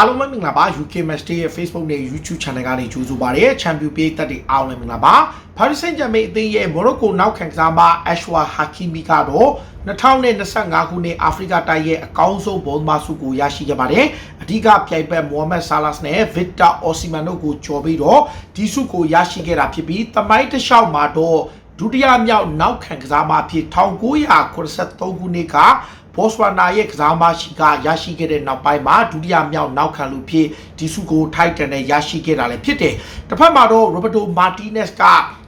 အားလုံးပဲမင်္ဂလာပါ UK Match Day ရဲ့ Facebook နဲ့ YouTube Channel ကနေကြိုဆိုပါရစေ။ Champion ပေးသက်တွေအားလုံးမင်္ဂလာပါ။ Paris Saint-Germain အသင်းရဲ့ Morocco နောက်ခံကစားမ Ashwa Hakimi ကတော့2025ခုနှစ်အာဖရိကတိုက်ရဲ့အကောင်းဆုံးဘောမဆုကိုရရှိခဲ့ပါတယ်။အဓိကပြိုင်ဘက် Mohamed Salah နဲ့ Victor Osimhen တို့ကိုကျော်ပြီးတော့ဒီဆုကိုရရှိခဲ့တာဖြစ်ပြီးတမိုင်းတစ်လျှောက်မှာတော့ဒုတိယမြောက်နောက်ခံကစားမအဖြစ်1983ခုနှစ်က ဘော့စဝါနာရဲ့ကစားမရှိကရရှိခဲ့တဲ့နောက်ပိုင်းမှာဒုတိယမြောက်နောက်ခံလူဖြစ်ဒီစုကိုထိုက်တန်နဲ့ရရှိခဲ့တာလည်းဖြစ်တယ်။တစ်ဖက်မှာတော့ Roberto Martinez က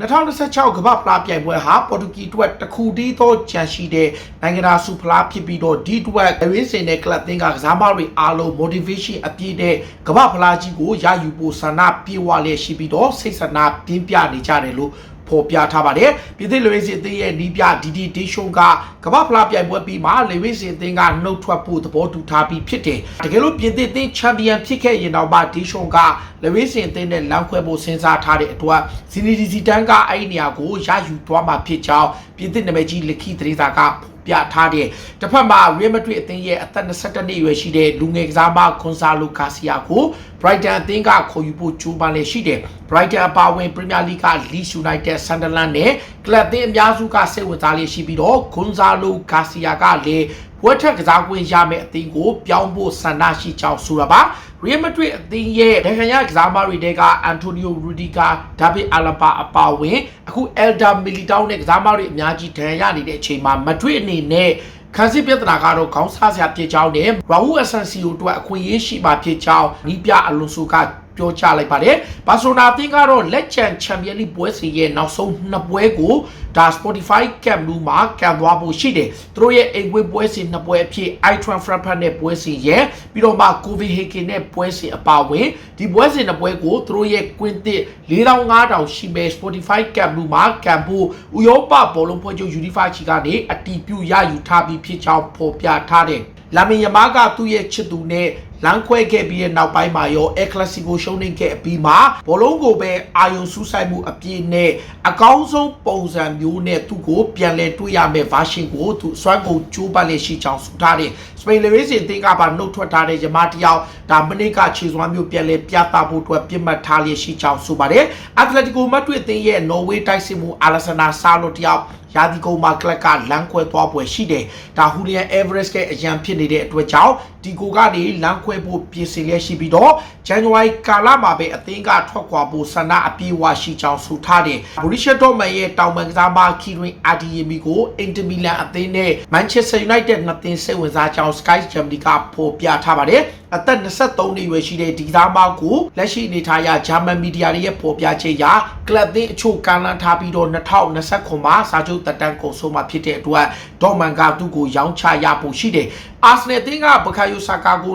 2026ကမ္ဘာဖလားပြိုင်ပွဲဟာပေါ်တူဂီအတွက်တစ်ခုတည်းသောချန်ရှိတဲ့နိုင်ငံသားစုဖလားဖြစ်ပြီးတော့ဒီအတွက်ရင်းစင်တဲ့ကလပ်သင်းကကစားမတွေအားလုံး motivation အပြည့်နဲ့ကမ္ဘာဖလားကြီးကိုရယူဖို့ဆန္ဒပြေဝလျက်ရှိပြီးတော့စိတ်ဆန္ဒပြင်းပြနေကြတယ်လို့ ဖော်ပြထားပါတယ်ပြည်သစ်လူဝင်းစင်အသင်းရဲ့နီးပြဒီဒီဒေရှုံကကမ္ဘာဖလားပြိုင်ပွဲပြီးမှလေဝင်းစင်အသင်းကနှုတ်ထွက်ဖို့သဘောတူထားပြီးဖြစ်တယ်တကယ်လို့ပြည်သစ်အသင်းချန်ပီယံဖြစ်ခဲ့ရင်တော့မှဒေရှုံကလေဝင်းစင်အသင်းနဲ့လမ်းခွဲဖို့စဉ်းစားထားတဲ့အတွက်ဇီနီဒီစီတန်ကအဲ့ဒီနေရာကိုရယူသွားမှာဖြစ်ကြောင်းပြည်သစ်နာမည်ကြီးလက်ခီသရေသာက ပြထားတဲ့တစ်ဖက်မှာ Real Madrid အသင်းရဲ့အသက်22နှစ်အရွယ်ရှိတဲ့လူငယ်ကစားမ Gonzalo Garcia ကို Brighton အသင်းကခေါ်ယူဖို့ကြိုးပမ်းလည်းရှိတယ်။ Brighton အပါအဝင် Premier League က Leeds United, Sunderland နဲ့ Club အသင်းအများစုကစိတ်ဝင်စားလျက်ရှိပြီးတော့ Gonzalo Garcia ကလည်း ဘွဲထက်ကစားခွင့်ရမယ့်အသင်းကိုပြောင်းဖို့ဆန္ဒရှိကြောင်းဆိုတာပါ။ Real Madrid အသင်းရဲ့ဒဏ်ခံရကစားမတွေတဲက Antonio Rudiger, David Alaba အပါအဝင်အခု Elder Militao နဲ့ကစားမတွေအများကြီးဒဏ်ရနေတဲ့အချိန်မှာ Madrid အနေနဲ့ခန်းစစ်ပြဿနာကတော့ခေါင်းစားစရာဖြစ်ကြောင်းနဲ့ရာဟူအဆန်စီယိုအတွက်အခွင့်အရေးရှိမှဖြစ်ကြောင်းနီးပြအလွန်ဆိုက ပြောချလိုက်ပါတယ်။ဘာဆိုနာအသင်းကတော့လက်ချန်ချန်ပီယံလိပွဲစီရဲ့နောက်ဆုံးနှစ်ပွဲကိုဒါ Spotify Camp Nou မှာကန်သွားဖို့ရှိတယ်။သူတို့ရဲ့အိမ်ပွဲပွဲစီနှစ်ပွဲအဖြစ် iTran Frankfurt နဲ့ပွဲစီရဲ့ပြီးတော့မှ Copenhagen နဲ့ပွဲစီအပါအဝင်ဒီပွဲစီနှစ်ပွဲကိုသူတို့ရဲ့ကွင်းသစ်4500ရှိမဲ့ Spotify Camp Nou မှာကန်ဖို့ဥရောပဘောလုံးဖွဲ့ချုပ် Unify ချီကနေအတီးပြုရယူထားပြီးဖြစ်ကြောင်းဖော်ပြထားတယ်။လာမင်ယမားကသူ့ရဲ့ချစ်သူနဲ့လမ်းခွဲခဲ့ပြီးတဲ့နောက်ပိုင်းမှာရောအက်ကလစီကိုရှုံးနေခဲ့အပြီးမှာဘောလုံးကိုပဲအာယုံစူးစိုက်မှုအပြည့်နဲ့အကောင်းဆုံးပုံစံမျိုးနဲ့သူ့ကိုပြန်လည်တွေ့ရမယ့်ဗာရှင်ကိုသူစွမ်းကုန်ကြိုးပမ်းလေရှိချောင်းဆူထားတယ်စပိန်လေဝေးစင်အသင်းကပါနှုတ်ထွက်ထားတဲ့ယမတယောက်ဒါမနစ်ကခြေစွမ်းမျိုးပြန်လည်ပြသဖို့အတွက်ပြစ်မှတ်ထားလျက်ရှိချောင်းဆိုပါတယ်အက်တလက်တီကိုမတ်တွေ့အသင်းရဲ့နော်ဝေးတိုက်စစ်မှုအာလဆနာဆာလိုတယောက်ရာဒီကုံမှာကလပ်ကလမ်းခွဲသွားပွဲရှိတယ်။ဒါဟူလီယန်အေဗရက်စ်ရဲ့အရန်ဖြစ်နေတဲ့အတွက်ကြောင့် ဒီကိုကနေလမ်းခွဲဖို့ပြင်ဆင်လျက်ရှိပြီးတော့ဇန်နဝါရီကာလမှာပဲအသင်းကထွက်ခွာဖို့ဆန္ဒအပြေးဝရှိကြောင်းဆိုထားတယ်။ဘူရီရှက်ဒေါမန်ရဲ့တောင်ပန်ကစားမခီရင်အာဒီယမီကိုအင်တာမီလန်အသင်းနဲ့မန်ချက်စတာယူနိုက်တက်နှစ်သင်းစိတ်ဝင်စားကြောင်း Sky Germany ကဖော်ပြထားပါတယ်။ အသက်23နှစ်ရွယ်ရှိတဲ့ဒီသားမကိုလက်ရှိအနေထားအရဂျာမန်မီဒီယာတွေရဲ့ဖော်ပြချက်အရကလပ်သင်းအချို့ကမ်းလှမ်းထားပြီးတော့2029မှာစာချုပ်တက်တန်းကုန်ဆုံးမှာဖြစ်တဲ့အတွက်ဒေါ်မန်ကသူ့ကိုရောင်းချရဖို့ရှိတယ်။အာဆနယ်အသင်းကဘကာယိုဆာကာကို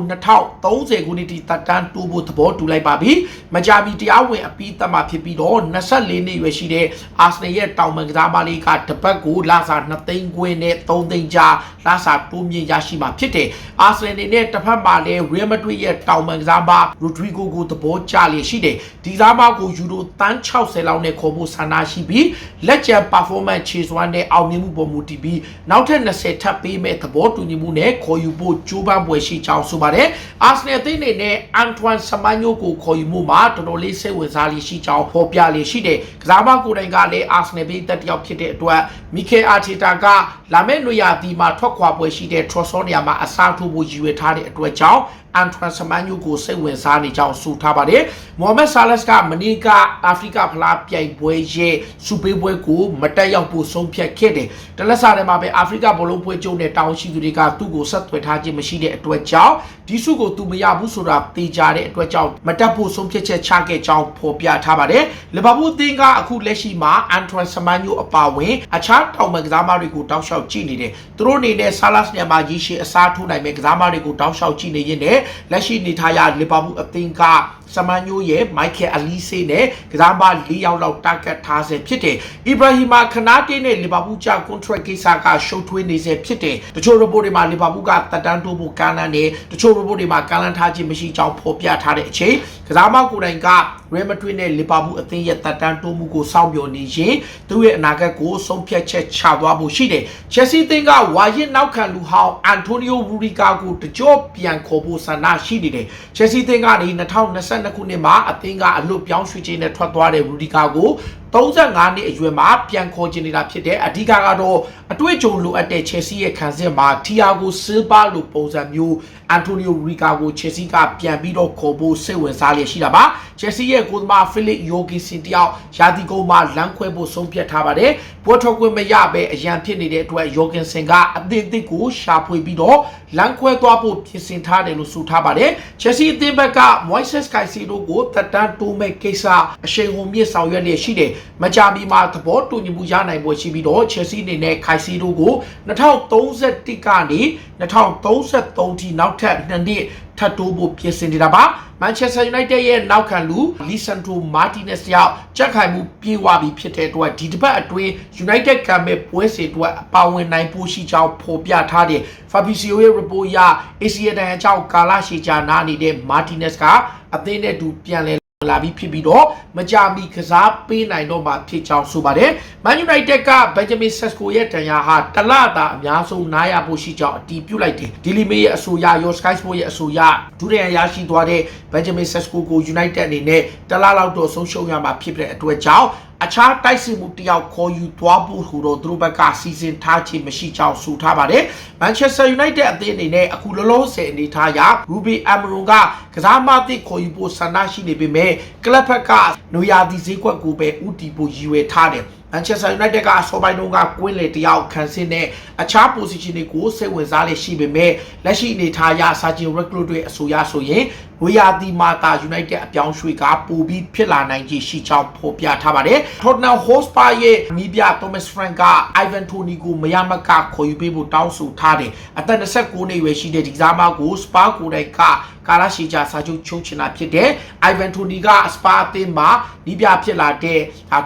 2030ခုနှစ်ထိတက်တန်းတိုးဖို့သဘောတူလိုက်ပါပြီ။မကြာမီတရားဝင်အပြီးသတ်မှဖြစ်ပြီးတော့24နှစ်ရွယ်ရှိတဲ့အာဆနယ်ရဲ့တောင်ပန်ကစားမလေးကတပတ်ကိုလာစာ2သိန်းခွဲနဲ့3သိန်းကြားလာစာတိုးမြင့်ရရှိမှာဖြစ်တယ်။အာဆနယ်အနေနဲ့တစ်ဖက်မှာလည်း Real Madrid ရဲ့တောင်ပန်ကစားမ Rodrigo ကိုသဘောကျလျက်ရှိတယ်။ဒီကစားမကိုယူရိုတန်း60လောက်နဲ့ခေါ်ဖို့ဆန္ဒရှိပြီးလက်ကျန် performance ခြေစွမ်းနဲ့အောင်မြင်မှုပေါ်မူတည်ပြီးနောက်ထပ်20ထပ်ပေးမဲ့သဘောတူညီမှုနဲ့ခေါ်ယူဖို့ကြိုးပမ်းပွဲရှိကြောင်းဆိုပါတယ်။ Arsenal အသင်းအနေနဲ့ Antoine Semenyo ကိုခေါ်ယူမှုမှာတော်တော်လေးစိတ်ဝင်စားလိရှိကြောင်းဖော်ပြလေရှိတယ်။ကစားမကိုယ်တိုင်ကလည်း Arsenal ဘေးတက်တယောက်ဖြစ်တဲ့အတွက် Mikel Arteta ကလာမယ့်နွေရာသီမှာထွက်ခွာပွဲရှိတဲ့ Trossard မှာအစားထိုးဖို့ရည်ရွယ်ထားတဲ့အတွက်ကြောင့်အန်ထရန်စမန်ယိုကိုစိတ်ဝင်စားနေကြောင်းဆိုထားပါတယ်။မိုဟာမက်ဆာလက်စ်ကမနီကအာဖရိကဖလားပြိုင်ပွဲရဲ့စူပေးပွဲကိုမတက်ရောက်ဖို့ဆုံးဖြတ်ခဲ့တယ်။တလက်စားထဲမှာပဲအာဖရိကဘောလုံးပွဲကျုံနဲ့တောင်းရှိသူတွေကသူ့ကိုဆက်သွယ်ထားခြင်းမရှိတဲ့အတွက်ကြောင့်ဒီစုကိုသူမရဘူးဆိုတာသိကြတဲ့အတွက်ကြောင့်မတက်ဖို့ဆုံးဖြတ်ချက်ချခဲ့ကြောင်းဖော်ပြထားပါတယ်။လီဗာပူးအသင်းကအခုလက်ရှိမှာအန်ထရန်စမန်ယိုအပါဝင်အခြားတောင်ပန်ကစားမတွေကိုတောက်လျှောက်ကြည့်နေတယ်။သူတို့အနေနဲ့ဆာလတ်ညမှာကြီးရှိအစားထိုးနိုင်မဲ့ကစားမတွေကိုတောက်လျှောက်ကြည့်နေရင်းနဲ့လက်ရှိနေထားရလီဗာပူးအသင်းက စမန်ညိုရဲ့မိုက်ကယ်အလီဆေးနဲ့ကစားမ၄ယောက်လောက်တာဂက်ထားဆဲဖြစ်တယ်။အီဘရာဟီမာခနာတေးနဲ့လီဗာပူးကြကွန်ထရက်ကိစ္စကရှုပ်ထွေးနေဆဲဖြစ်တယ်။တချို့ report တွေမှာလီဗာပူးကတက်တန်းတိုးဖို့ကမ်းလှမ်းတယ်။တချို့ report တွေမှာကမ်းလှမ်းထားခြင်းမရှိကြောင်းဖော်ပြထားတဲ့အချိန်ကစားမကိုယ်တိုင်က Real Madrid နဲ့လီဗာပူးအသင်းရဲ့တက်တန်းတိုးမှုကိုစောင့်မျှော်နေရင်သူ့ရဲ့အနာဂတ်ကိုဆုံးဖြတ်ချက်ချသွားဖို့ရှိတယ်။ Chelsea အသင်းကဝါရင်နောက်ခံလူဟောင်းအန်တိုနီယိုရူဒီကာကိုတကြော့ပြန်ခေါ်ဖို့ဆန္ဒရှိနေတယ်။ Chelsea အသင်းကနေ2022ခုနှစ်မှာအသင်းကအလွတ်ပြောင်းရွှေ့ခြင်းနဲ့ထွက်သွားတဲ့ရူဒီကာကို35နှစ်အရွယ်မှာပြန်ခေါ်ချင်နေတာဖြစ်တဲ့အဓိကကတော့အတွေ့အကြုံလိုအပ်တဲ့ Chelsea ရဲ့ခံစစ်မှာ Thiago Silva လိုပုံစံမျိုး Antonio Rudiger ကို Chelsea ကပြန်ပြီးတော့ခေါ်ဖို့စိတ်ဝင်စားလျက်ရှိတာပါ Chelsea ရဲ့ကိုယ်သမား Philip Jorgensen တယောက်ရာသီကုန်မှာလမ်းခွဲဖို့ဆုံးဖြတ်ထားပါတယ်ပွဲထွက်ခွင့်မရဘဲအရန်ဖြစ်နေတဲ့အတွက် Jorgensen ကအသင်းအသစ်ကိုရှာဖွေပြီးတော့လမ်းခွဲသွားဖို့ပြင်ဆင်ထားတယ်လို့ဆိုထားပါတယ် Chelsea အသင်းဘက်က Moises Caicedo ကိုတက်တန်းတိုးမဲ့ကိစ္စအရှိန်ဟုန်မြင့်ဆောင်ရွက်လျက်ရှိတယ်မကြမီမှာသဘောတူညီမှုရနိုင်ပွဲရှိပြီးတော့ Chelsea အနေနဲ့ Caicedo ကို2031ကနေ2033ထိနောက်ထပ်2နှစ်ထပ်တိုးဖို့ပြင်ဆင်နေတာပါ Manchester United ရဲ့နောက်ခံလူ Lisandro Martinez ရောက်ကြက်ခိုင်မှုပြေးဝပြီးဖြစ်တဲ့အတွက်ဒီတစ်ပတ်အတွင်း United ကံမဲ့ပွဲစဉ်အတွက်ပါဝင်နိုင်ဖို့ရှိကြောင်းဖော်ပြထားတဲ့ Fabrizio ရဲ့ report အရ ACL တန်အကြောင်းကာလရှည်ကြာနားနေတဲ့ Martinez ကအသင်းနဲ့အတူပြန်လည် လာပြီးဖြစ်ပြီးတော့မကြမီကစားပေးနိုင်တော့မှဖြစ်ကြောင်းဆိုပါတယ်။ Man United က Benjamin Sesko ရဲ့တန်ရာဟာတလတာအများဆုံးနားရဖို့ရှိကြောင်းအတည်ပြုလိုက်တယ်။ Daily Mail ရဲ့အဆိုအရရော Sky Sport ရဲ့အဆိုအရဒုတိယရရှိသွားတဲ့ Benjamin Sesko ကို United အနေနဲ့တလလောက်တော့ဆုံးရှုံးရမှာဖြစ်တဲ့အတွက်ကြောင့် အခြားတိုက်စစ်မှုတယောက်ခေါ်ယူသွားဖို့ဟိုတော့သူတို့ဘက်ကစီစဉ်ထားခြင်းမရှိကြောင်းဆိုထားပါတယ်။ Manchester United အသင်းအနေနဲ့အခုလောလောဆယ်အနေထားအရ Ruby Amron ကကစားမသစ်ခေါ်ယူဖို့ဆန္ဒရှိနေပေမဲ့ကလပ်ဘက်ကနွေရာသီဈေးကွက်ကိုပဲဥတီဖို့ရည်ရွယ်ထားတယ်။ Manchester United ကအစောပိုင်းတုန်းကကွင်းလေတယောက်ခံစစ်နဲ့အခြား position တွေကိုစိတ်ဝင်စားလေရှိပေမဲ့လက်ရှိအနေထားအရ Sergio Roberto တွေအဆိုအရဆိုရင် ဝေယာတီမာတာ United အပြောင်းရွှေ့ကပိုပြီးဖြစ်လာနိုင်ခြေရှိကြောင်းဖော်ပြထားပါတယ်။ Tottenham Hotspur ရဲ့မိပြ Thomas Frank က Ivan Toney ကိုမရမကခေါ်ယူပေးဖို့တောင်းဆိုထားတယ်။အသက်29နှစ်အရွယ်ရှိတဲ့ဒီကစားမကို Spa ကိုယ်တိုင်ကကာလာရှိကြစာချုပ်ချုပ်ချင်တာဖြစ်တဲ့ Ivan Toney က Spa အသင်းမှာနီးပြဖြစ်လာတဲ့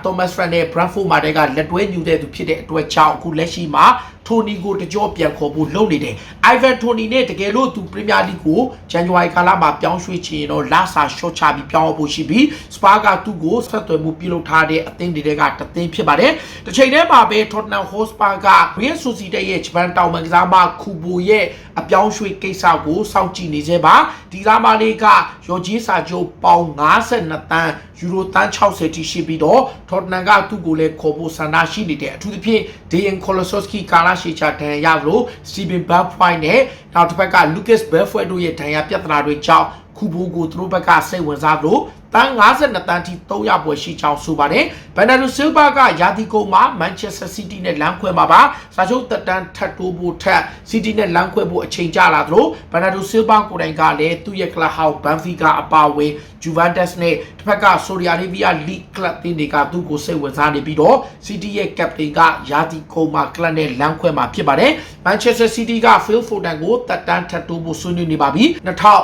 Thomas Frank နဲ့ Brentford မှာတည်းကလက်တွဲညူတဲ့သူဖြစ်တဲ့အတွက်ကြောင့်အခုလက်ရှိမှာ ထိုနီကိုတကြောပြန်ခေါ်ဖို့လုပ်နေတယ်။ Ivan Toney နဲ့တကယ်လို့သူပရီးမီးယားလိကိုဇန်နဝါရီကာလမှာပြောင်းရွှေ့ချင်ရင်တော့လစာရှော့ချပြီးပြောင်းဖို့ရှိပြီး Spa ကသူ့ကိုဆက်သွယ်မှုပြုလုပ်ထားတဲ့အသင်းတွေကတသင်းဖြစ်ပါတယ်။တစ်ချိန်တည်းမှာပဲ Tottenham Hotspur က Real Sociedad ရဲ့ဂျပန်တောင်ပန်ကစားမခူဘိုရဲ့အပြောင်းရွှေ့ကိစ္စကိုစောင့်ကြည့်နေစေပါဒီကစားမလေးကရော်ဂျီစာချုပ်ပေါင်52တန်းယူရိုတန်း60တိရှိပြီးတော့ Tottenham ကသူ့ကိုလည်းခေါ်ဖို့ဆန္ဒရှိနေတယ်အထူးသဖြင့် Dejan Kolosowski ကာလာရှီချာဒဏ်ရာရလို့ Steven Bergwijn နဲ့နောက်တစ်ဖက်က Lucas Belfort တို့ရဲ့ဒဏ်ရာပြဿနာတွေကြောင့်ခုဘူကိုသူတို့ဘက်ကစိတ်ဝင်စားလို့ တန်း52တန်းထိ300ပွဲရှိချောင်းဆိုပါတယ်ဘန်နာဒိုဆီလ်ဗာကယာတီကုံမှာမန်ချက်စတာစီးတီးနဲ့လမ်းခွဲမှာပါစာချုပ်တက်တန်းထပ်တိုးဖို့ထက်စီးတီးနဲ့လမ်းခွဲဖို့အချိန်ကြာလာသလိုဘန်နာဒိုဆီလ်ဗာကိုယ်တိုင်ကလည်းသူ့ရဲ့ကလပ်ဟောက်ဘန်ဖီကာအပါအဝင်ဂျူဗန်တက်စ်နဲ့တစ်ဖက်ကဆိုရီယာရေဗီးယားလိကလပ်တင်းတွေကသူ့ကိုစိတ်ဝင်စားနေပြီးတော့စီးတီးရဲ့ကပတိန်ကယာတီကုံမှာကလပ်နဲ့လမ်းခွဲမှာဖြစ်ပါတယ်မန်ချက်စတာစီးတီးကဖီလ်ဖိုဒန်ကိုတက်တန်းထပ်တိုးဖို့ဆွေးနွေးနေပါပြီ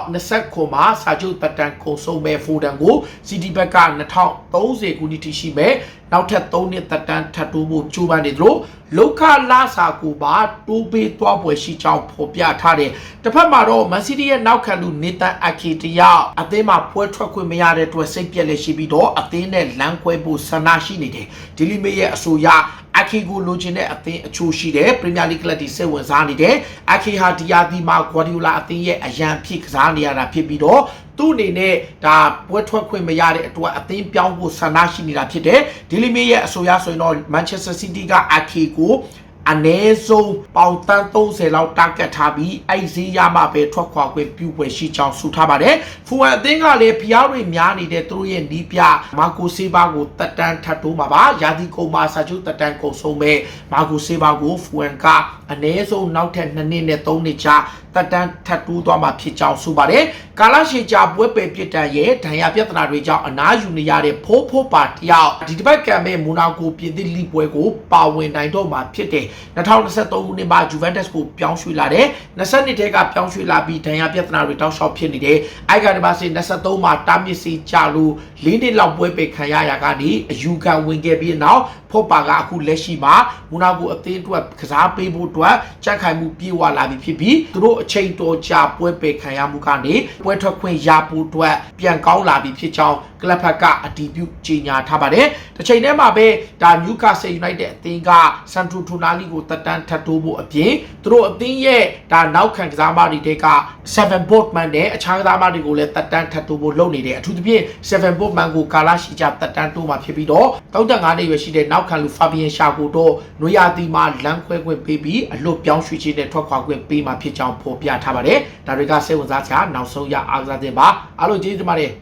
2029မှာစာချုပ်တက်တန်းကုံဆုံးမဲ့ဖိုဒန်ကိုစီတီဘက်က2030ခုနှစ်ထိရှိမဲ့နောက်ထပ်3နှစ်သက်တမ်းထပ်တိုးဖို့ကြိုးပမ်းနေသလိုလောက်ခလာစာကိုပါတိုးပေးသွားပွဲရှိကြောင်းဖော်ပြထားတယ်။တစ်ဖက်မှာတော့မန်စီးတီးရဲ့နောက်ခံလူနေတန်အခေတယောက်အသင်းမှာပွဲထွက်ခွင့်မရတဲ့အတွက်စိတ်ပြက်လက်ရှိပြီးတော့အသင်းနဲ့လမ်းခွဲဖို့ဆန္ဒရှိနေတယ်။ဒီလီမေရဲ့အဆိုအရ အခီကိုလိုချင်တဲ့အသင်းအချို့ရှိတယ်ပရီးမီးယားလိဂ်ကလပ်တီစိတ်ဝင်စားနေတယ်အခီဟာဒီယာဒီမှာဂွာဒီယိုလာအသင်းရဲ့အရန်ဖြစ်ကစားနေရတာဖြစ်ပြီးတော့သူ့အနေနဲ့ဒါပွဲထွက်ခွင့်မရတဲ့အတွက်အသင်းပြောင်းဖို့ဆန္ဒရှိနေတာဖြစ်တယ်ဒီလီမေရဲ့အဆိုအရဆိုရင်တော့မန်ချက်စတာစီးတီးကအခီကို အနည်းဆုံးပေါင်တန်း30လောက်တာဂက်ထားပြီးအဲ့ဈေးရမှပဲထွက်ခွာခွင့်ပြုပွဲရှိကြောင်းဆိုထားပါတယ်။ဖူဝမ်အသင်းကလည်းဖျားတွေများနေတဲ့သူတို့ရဲ့နီးပြမာကိုဆေးဘာကိုတက်တန်းထပ်တိုးမှာပါ။ယာဒီကုံမှာစာချုပ်တက်တန်းကုန်ဆုံးမဲ့မာကိုဆေးဘာကိုဖူဝမ်က အနည်းဆုံးနောက်ထပ်2နှစ်နဲ့3နှစ်ကြာတက်တန်းထပ်တိုးသွားမှာဖြစ်ကြောင်းဆိုပါတယ်။ကာလရှည်ကြာပွဲပယ်ပြစ်တန်ရဲ့ဒဏ်ရာပြဿနာတွေကြောင့်အနားယူနေရတဲ့ဖိုးဖိုးပါတယောက်ဒီတစ်ပတ်ကံမဲ့မူနာကိုပြည်သစ်လိပွဲကိုပါဝင်နိုင်တော့မှာဖြစ်တယ်။2023ခုနှစ်မှာ Juventus ကိုပြောင်းရွှေ့လာတယ်20နှစ်တည်းကပြောင်းရွှေ့လာပြီးဒဏ်ရာပြဿနာတွေတောက်လျှောက်ဖြစ်နေတယ်အိုက်ကနေပါစေ23မှာတာမြစ်စီကြလို့၄နှစ်လောက်ပွဲပေခံရရာကနေအယူခံဝင်ခဲ့ပြီးနောက် ဖော့ပါကအခုလက်ရှိမှာမူနာကိုအသင်းအတွက်ကစားပေးဖို့အတွက်ကြက်ခိုင်မှုပြေဝလာပြီဖြစ်ပြီးသူတို့အချိန်တော်ကြာပွဲပေခံရမှုကနေပွဲထွက်ခွင့်ရဖို့အတွက်ပြန်ကောင်းလာပြီဖြစ်ကြောင်း ကလပ်ဖက်ကအတည်ပြုကြေညာထားပါတယ်။တစ်ချိန်တည်းမှာပဲဒါ Newcastle United အသင်းက Central Tonali ကိုတက်တန်းထပ်တိုးဖို့အပြင်သူတို့အသင်းရဲ့ဒါနောက်ခံကစားမတွေတဲက7 Boardman နဲ့အခြားကစားမတွေကိုလည်းတက်တန်းထပ်တိုးဖို့လုပ်နေတယ်အထူးသဖြင့်7 Boardman ကိုကာလာရှိကြတက်တန်းတိုးမှာဖြစ်ပြီးတော့35နှစ်ရွယ်ရှိတဲ့နောက်ခံလူ Fabian Shago တို့နွေရာသီမှာလမ်းခွဲခွင့်ပေးပြီးအလွတ်ပြောင်းရွှေ့ခြင်းနဲ့ထွက်ခွာခွင့်ပေးမှာဖြစ်ကြောင်းဖော်ပြထားပါတယ်ဒါတွေကစိတ်ဝင်စားစရာနောက်ဆုံးရအားကစားတင်ပါအားလုံးကျေးဇူးတင်ပါတယ်